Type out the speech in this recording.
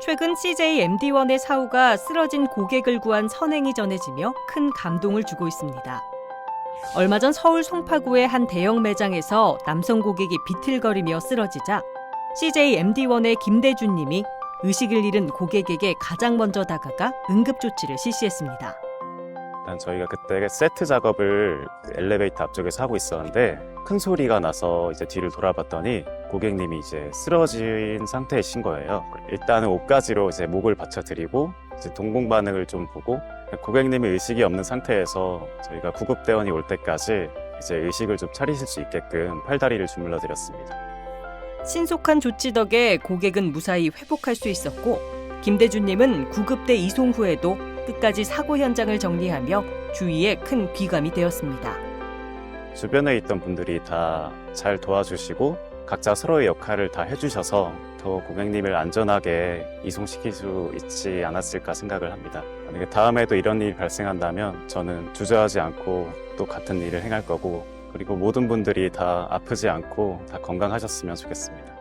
최근 CJ MD1의 사후가 쓰러진 고객을 구한 선행이 전해지며 큰 감동을 주고 있습니다. 얼마 전 서울 송파구의 한 대형 매장에서 남성 고객이 비틀거리며 쓰러지자 CJ MD1의 김대준 님이 의식을 잃은 고객에게 가장 먼저 다가가 응급조치를 실시했습니다. 일단 저희가 그때 세트 작업을 그 엘리베이터 앞쪽에서 하고 있었는데 큰 소리가 나서 이제 뒤를 돌아봤더니 고객님이 이제 쓰러진 상태이신 거예요. 일단은 옷가지로 이제 목을 받쳐드리고 이제 동공 반응을 좀 보고 고객님이 의식이 없는 상태에서 저희가 구급대원이 올 때까지 이제 의식을 좀 차리실 수 있게끔 팔다리를 주물러 드렸습니다. 신속한 조치 덕에 고객은 무사히 회복할 수 있었고 김대준님은 구급대 이송 후에도 끝까지 사고 현장을 정리하며 주위에 큰 귀감이 되었습니다. 주변에 있던 분들이 다 잘 도와주시고 각자 서로의 역할을 다 해주셔서 더 고객님을 안전하게 이송시킬 수 있지 않았을까 생각을 합니다. 만약에 다음에도 이런 일이 발생한다면 저는 주저하지 않고 또 같은 일을 행할 거고 그리고 모든 분들이 다 아프지 않고 다 건강하셨으면 좋겠습니다.